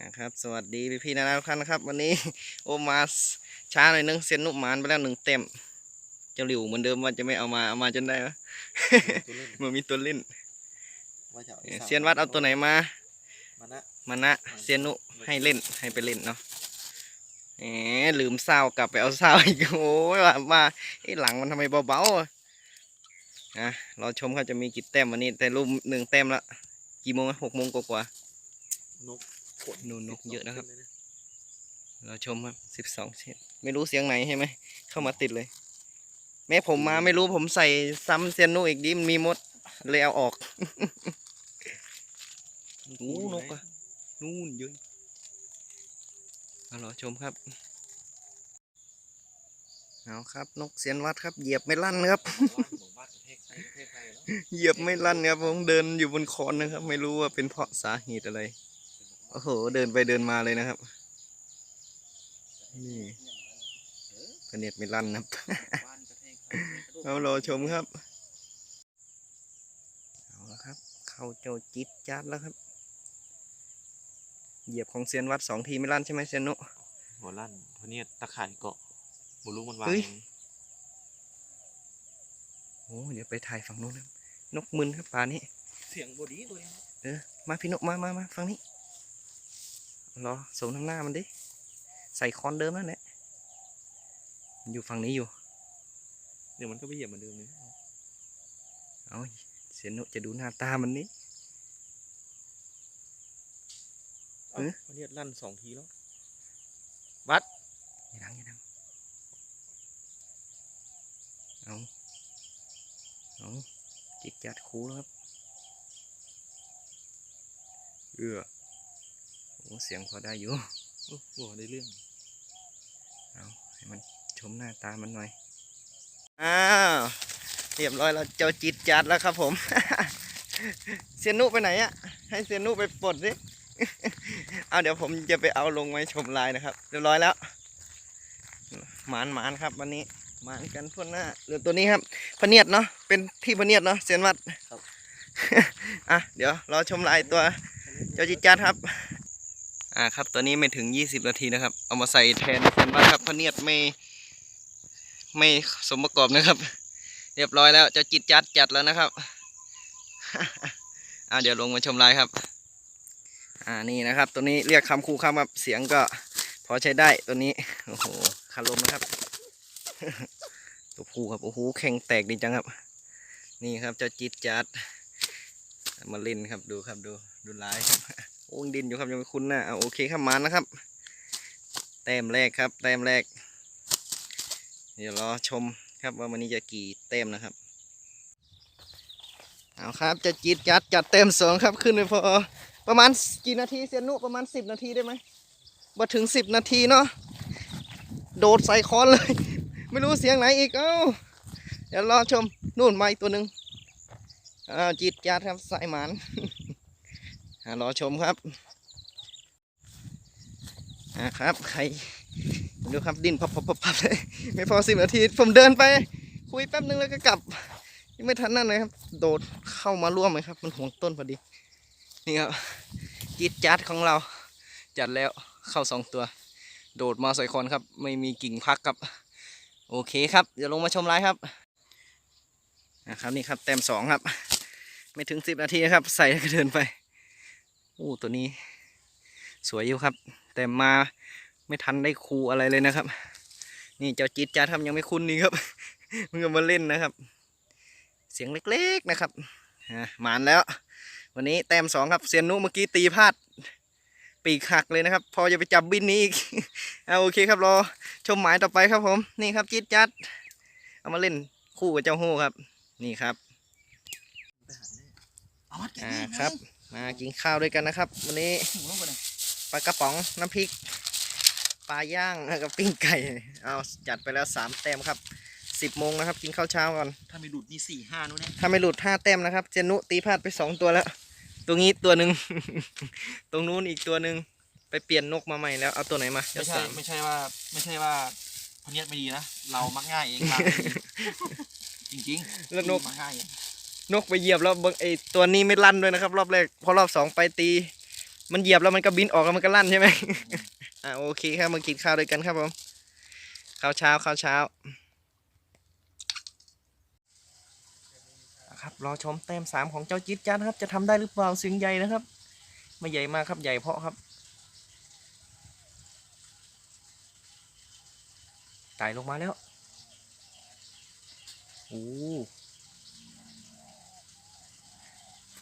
อ่าครับ สวัสดีพี่พี่ๆนานาทุกท่านนะครับ วันนี้โอมาช้าหน่อยนึงเซียนนุมานไปแล้วหนึ่งเต็มเจ้าหลิวเหมือนเดิมว่าจะไม่เอามาเอามาจนได้วะตัวเล่นมันมีตัวเล่นว่าจะอาเออสามเซียนวัดเอาตัวไหนมามานะมานะเซียนนุให้เล่นให้ไปเล่นเนาะแหมลืมเศร้ากลับไปเอาเศร้าอีกโอ้ยว่ามาไอ้หลังมันทำไมเบาๆอะอะรอชมเขาจะมีกี่แต้มวันนี้ แต่รูปหนึ่งแต้มละกี่โมงอะหกโมงกว่าๆนกข นนู่นนกเยอะนะครับต็มลเราชมครับสิบสองเส้นไม่รู้เสียงไหนใช่ไหม เข้ามาติดเลย แม่ผมมาไม่รู้ผมใส่ซ้ำเซียนนูอีกดิมันมีมดเลยเอาออกโอ้นกอะนู่นเยอะเอาเราชมครับ เอาครับ นกเสียนวัดครับ เหยียบไม่ลั่นครับหมู่บ้านประเทศไทยประเทศไทยเนอะเหยียบไม่ลั่นครับผมเดินอยู่บนคอนนะครับ ไม่รู้ว่าเป็นเพราะสาเหตุอะไร โอ้โห เดินไปเดินมาเลยนะครับ นี่กระเน็ดไม่ลั่นนะครับบ้านประเทศไทยเอารอชมครับ เอาละครับ เข้าเจ้าจิตจัดแล้วครับ เหยียบของเซียนวัดสองทีไม่ลั่นใช่ไหมเซียนนุหัวลั่นเพราะเนี่ยตะข่ายเกาะบลูมันวางเฮ้ยโอ้เดี๋ยวไปถ่ายฝั่งนู้นครับนกมึนครับป่านี้ เสียงบดีตัวเนี้ยเออ มาพี่นกมามามาฝั่งนี้ รอสมทำหน้ามันดิ ใส่คอนเดิมนั่นแหละมันอยู่ฝั่งนี้อยู่ เดี๋ยวมันก็ไปเหยียบเหมือนเดิมเลยเอาเซียนนุจะดูหน้าตามันนี้เอ้าเอ๊ะเพราะเนี่ยลั่นสองทีแล้วอย่าดังอย่าดังเอาเอาจิกจัดคูแล้วครับ เอือโอ้ เสียงพอได้อยู่โอ้โหได้เรื่องเอาให้มันชมหน้าตามันหน่อยอ้าวเรียบร้อยแล้วเจ้าจิตจัดแล้วครับผมเซียนนุไปไหนอะให้เซียนนุไปปลดสิเอาเดี๋ยวผมจะไปเอาลงไว้ชมลายนะครับ เรียบร้อยแล้วหมานหมานครับวันนี้หมานกันทั่วหน้าเหลือตัวนี้ครับพะเนียดเนาะเป็นพี่พะเนียดเนาะเซียนวัดอะเดี๋ยวรอชมลายตัวเจ้าจิตจัดครับ อ่าครับตัวนี้ไม่ถึง 20 นาทีนะครับ เอามาใส่แทนเซียนวัดครับพะเนียดไม่ ไม่สมประกอบนะครับ เรียบร้อยแล้วจ้าจิตจัดจัดแล้วนะครับอ่าเดี๋ยวลงมาชมลายครับ อ่านี่นะครับ ตัวนี้เรียกคำคู่คำครับเสียงก็พอใช้ได้ตัวนี้โอ้โหคารมนะครับตัวผู้ครับโอ้โหแข็งแตกดีจังครับ นี่ครับเจ้าจิตจัดมาเล่นครับดูครับดูดูลายครับ โอ้ดินอยู่ครับยังไม่คุ้นหน้าโอเคครับมานะครับ แต้มแรกครับ แต้มแรก เดี๋ยวรอชมครับว่าวันนี้จะกี่แต้มนะครับเอาครับจะจิตจัดจัดเต็มสองครับขึ้นไปพอประมาณกี่นาทีเซียนนุประมาณสิบนาทีได้ไหมบ่ถึงสิบนาทีเนาะโดดใส่คอนเลย ไม่รู้เสียงไหนอีกเอ้าเดี๋ยวรอชมนู่นมาอีกตัวหนึ่งอ้าวจิตจัดครับสายหมาน รอชมครับอ่าครับ ใครดูครับดิ้นพับพับพับเลยไม่พอสิบนาที ผมเดินไป คุยแป๊บนึงแล้วก็กลับยังไม่ทันนั่นเลยครับ โดดเข้ามาร่วมเลยครับ มันห่วงต้นพอดี นี่ครับจิตจัดของเรา จัดแล้วเข้าสองตัว โดดมาใส่คอนครับ ไม่มีกิ่งพักครับ โอเคครับเดี๋ยวลงมาชมไลฟ์ครับนะครับนี่ครับ แต้มสองครับ ไม่ถึงสิบนาทีครับ ใส่แล้วก็เดินไป อ้ตัวนี้ สวยอยู่ครับ แต่มาไม่ทันได้คูอะไรเลยนะครับ นี่เจ้าจิตจัดครับยังไม่คุ้นนี่ครับมึงก็มาเล่นนะครับ เสียงเล็กๆนะครับอะหมานแล้ว วันนี้แต้มสองครับเซียนนุเมื่อกี้ตีพลาดปีกหักเลยนะครับ พอจะไปจับบินนี้อีกเอาโอเคครับรอชมหมายต่อไปครับผมนี่ครับจิตจัด เอามาเล่นคู่กับเจ้าโฮครับ นี่ครับเอามัดแกะอ่านี่ครับ มากินข้าวด้วยกันนะครับ วันนี้ถึงลงไปเลยปลากระป๋องน้ำพริก ปลาย่างแล้วก็ปิ้งไก่ เอาจัดไปแล้วสามแต้มครับสิบโมงนะครับ กินข้าวเช้าก่อน ถ้าไม่ดูดนี่สี่ห้านู้นเนี่ยถ้าไม่หลุดห้าแต้มนะครับ เจนุตีพลาดไปสองตัวแล้ว ตรงนี้ตัวหนึ่ง ตรงนู้นอีกตัวหนึ่งไปเปลี่ยนนกมาใหม่แล้ว เอาตัวไหนมาไม่ใช่เจ้าสามไม่ใช่ว่า ไม่ใช่ว่าพะเนียดไม่ดีนะ เรามักง่ายเองเราจริงๆแล้วนกมักง่ายเอง นกไปเหยียบแล้วบางไอตัวนี้ไม่ลั่นด้วยนะครับ รอบแรกพอรอบสองไปตี มันเหยียบแล้วมันก็บินออกแล้วมันก็ลั่นใช่ไหมอ่าโอเคครับมากินข้าวด้วยกันครับผมข้าวเช้าข้าวเช้าครับรอชมแต้มสามของเจ้าจิ๊ดจ้านะครับ จะทำได้หรือเปล่าเสียงใหญ่นะครับ ไม่ใหญ่มากครับใหญ่เพาะครับไต่ลงมาแล้วโอ้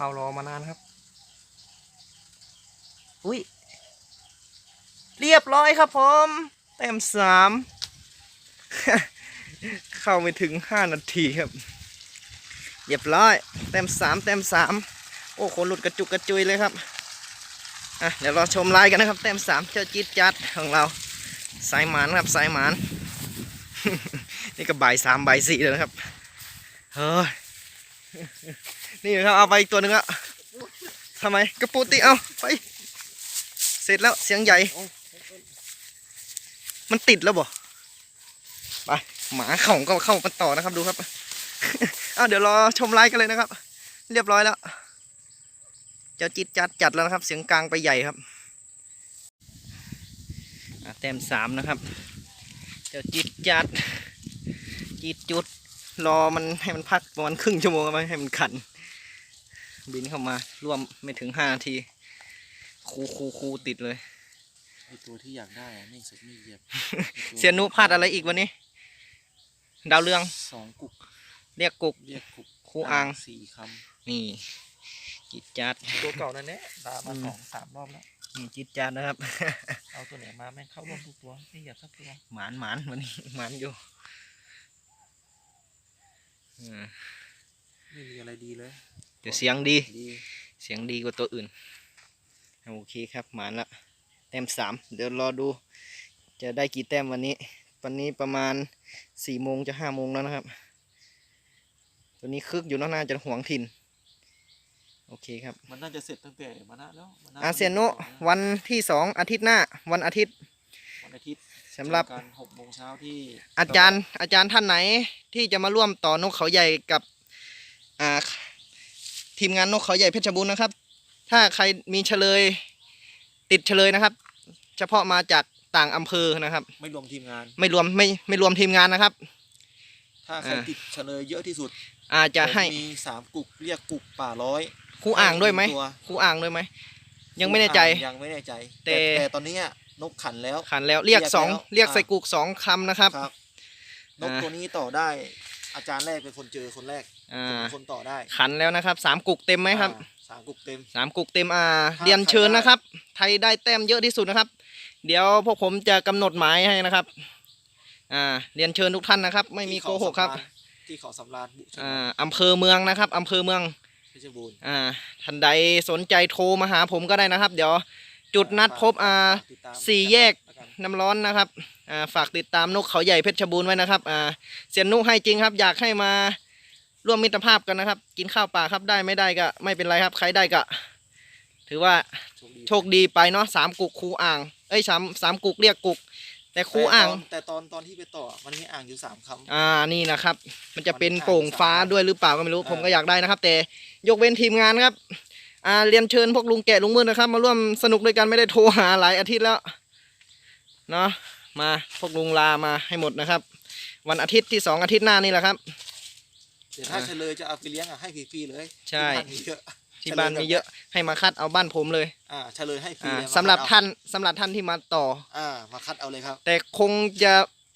เฝ้ารอมานานครับ อุ้ย เรียบร้อยครับผมแต้มสามเข้าไม่ถึงห้านาทีครับเรียบร้อยแต้มสามแต้มสามโอ้คนหลุดกระจุกกระจุยเลยครับอะเดี๋ยวรอชมไลน์กันนะครับแต้มสามเจ้าจี๊ดจัดของเราสายหมานครับสายหมาน นี่ก็บ่ายสามบ่ายสี่แล้วนะครับเฮ้ย นี่ครับเอาไปอีกตัวหนึ่งแล้วทำไมกระปูติเอาไปเสร็จแล้วเสียงใหญ่ มันติดแล้วบ่ไปหมาของก็เข้ามาต่อนะครับดูครับอ้าวเดี๋ยวรอชมไลฟ์กันเลยนะครับ เรียบร้อยแล้วเจ้าจิตจัดจัดแล้วนะครับ เสียงกลางไปใหญ่ครับแต้มสามนะครับ เจ้าจิตจัดจิตจุดรอมันให้มันพักประมาณครึ่งชั่วโมงไปให้มันขัน บินเข้ามาร่วมไม่ถึงห้านาที คูคูคูติดเลยไอตัวที่อยากได้อะไม่งเสร็จไม่เหยียบเสียนุพลาดอะไรอีกวันนี้ ดาวเรืองสองกุกเรียกกุก เรียกกุกครูอ่าง สี่คนี่จิตจัดำตัวเก่านั่นแหละด่ามาอืมสองสามรอบแล้ว นี่จิตจัดนะครับ เอาตัวไหนมาแม่งเข้าร่วมทุกตัวไม่เหยียบสักตัวหมานหมานวันนี้หมานอยู่อืมไม่มีอะไรดีเลย เดี๋ยวเสียงดีดี เสียงดีกว่าตัวอื่น โอเคครับหมานละแต้มสามเดี๋ยวรอดู จะได้กี่แต้มวันนี้ วันนี้ประมาณสี่โมงจะห้าโมงแล้วนะครับ ตัวนี้คึกอยู่เนอะน่าจะห่วงถิ่น โอเคครับ มันน่าจะเสร็จตั้งแต่มานะแล้วมานะอาเซียนโนะวันที่สองอาทิตย์หน้า วันอาทิตย์ วันอาทิตย์สำหรับเจอกันหกโมงเช้าที่ อาจารย์อาจารย์ท่านไหนที่จะมาร่วมต่อนกเขาใหญ่กับอ่า ทีมงานนกเขาใหญ่เพชรบูรณ์นะครับ ถ้าใครมีเฉลย ติดเฉลยนะครับ เฉพาะมาจากต่างอำเภอนะครับ ไม่รวมทีมงาน ไม่รวมไม่ไม่รวมทีมงานนะครับ ถ้าใครอ่าติดเฉลยเยอะที่สุด อาจจะให้ผมมีสามกุกเรียกกุกป่าร้อยครูอ่างด้วยไหมตัวครูอ่างด้วยไหมยังไม่แน่ใจยังไม่แน่ใจ แต่แต่ตอนนี้อะนกขันแล้วขันแล้วเรียกเรียกสองแล้วเรียกอ่าใส่กุกสองคำนะครับครับนกอ่าตัวนี้ต่อได้อาจารย์แรกเป็นคนเจอคนแรกอ่าผมเป็น คนต่อได้ ขันแล้วนะครับสามกุกเต็มไหมครับอ่าสามกุกเต็มสามกุกเต็มอ่าถ้าเรียนเชิญใครได้นะครับ ไทยได้แต้มเยอะที่สุดนะครับ เดี๋ยวพวกผมจะกำหนดหมายให้นะครับ อ่าเรียนเชิญทุกท่านนะครับ ไม่มีที่โกหกครับ ที่เขาสำราญบุชอ่าอำเภอเมืองนะครับอำเภอเมืองเพชรบูรณ์อ่าท่านใดสนใจโทรมาหาผมก็ได้นะครับ เดี๋ยวจุดนัดพบอ่าฝกติดตามสี่แยกแล้วกันน้ำร้อนนะครับอ่าฝากติดตามนกเขาใหญ่เพชรบูรณ์ไว้นะครับอ่าเสียนนุให้จริงครับ อยากให้มา ร่วมมิตรภาพกันนะครับ กินข้าวป่าครับได้ไม่ได้ก็ ไม่เป็นไรครับ ใครได้ก็ ถือว่าโชคดีโชคดีไปเนาะสามกุกครูอ่าง เอ้ยสามสามกุกเรียกกุก แต่ครูอ่างแต่ตอนแต่ตอนตอนที่ไปต่อมันมีอ่างอยู่สามคำอ่านี่นะครับ มันจะเป็นโป่งฟ้าด้วยหรือเปล่าก็ไม่รู้ผมก็อยากได้นะครับ แต่ยกเว้นทีมงานครับ อ่าเรียนเชิญพวกลุงแกะลุงมืดนะครับ มาร่วมสนุกด้วยกันไม่ได้โทรหาหลายอาทิตย์แล้วเนาะมาพวกลุงลามาให้หมดนะครับ วันอาทิตย์ที่สองอาทิตย์หน้านี่แหละครับเดี๋ยวถ้าเฉลยจะเอาไปเลี้ยงอะให้ฟรีๆเลยใช่ ที่บ้านมีเยอะที่บ้านมีเยอะให้มาคัดเอาบ้านผมเลยอ่าเฉลยให้ฟรีอ่าเลยมสำหรับคัดเอท่านสำหรับท่านที่มาต่อ อ่ามาคัดเอาเลยครับ แต่คงจะ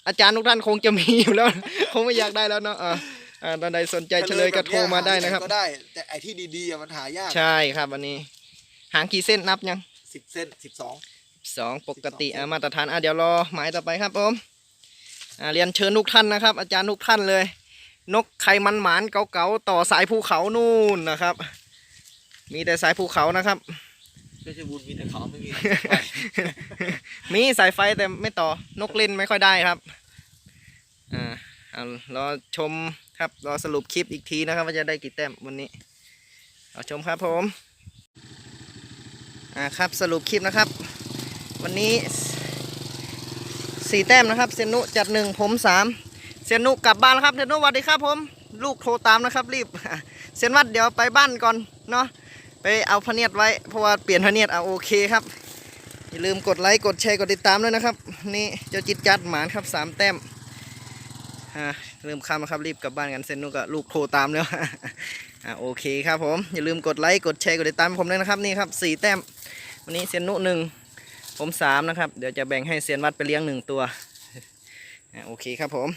อาจารย์ทุกท่านคงจะมีอยู่แล้ว คงไม่อยากได้แล้วเนาะอ่าอ่าตอนใดสนใจเฉลยก็โทรมาได้นะครับ ก็ได้ แต่ไอที่ดีๆอะมันหายากใช่ครับวันนี้ หางกี่เส้นนับยังสิบเส้นสิบสอง สองปกติ12 อะมาตรฐานอะเดี๋ยวรอหมายต่อไปครับผมอ่าเรียนเชิญทุกท่านนะครับ อาจารย์ทุกท่านเลย นกไข่มันหมานเก๋าๆต่อสายภูเขานู่นนะครับ มีแต่สายภูเขานะครับเพชรบูรณ์มีแต่เขาไม่มีมีสายไฟแต่ไม่ต่อนกเล่นไม่ค่อยได้ครับอ่าเอารอชมครับรอสรุปคลิปอีกทีนะครับ ว่าจะได้กี่แต้มวันนี้รอชมครับผมอ่าครับสรุปคลิปนะครับ วันนี้สี่แต้มนะครับเซยนนุจัดหนึ่งผมสาม เซยนุกลับบ้านแล้วครับเซยนุสวัสดีครับผมลูกโทรตามนะครับ รีบเซยนวัดเดี๋ยวไปบ้านก่อนเนาะไปเอาพเนียดไว้เพราะว่าเปลี่ยนพเนียดเอาโอเคครับอย่าลืมกดไลค์กดแชร์กดติดตามด้วยนะครับ นี่เจ้าจิตจัดหมานครับสามแต้มอ่าเริ่มคำแล้วครับรีบกลับบ้านกันเซนนุกกับลูกโทรตามแล้วอ่าโอเคครับผมอย่าลืมกดไลค์กดแชร์กดติดตามผมด้วยนะครับนี่ครับสี่แต้มวันนี้เซนนุหนึ่งผมสามนะครับเดี๋ยวจะแบ่งให้เซียนวัดไปเลี้ยงหนึ่งตัวโอเคครับผม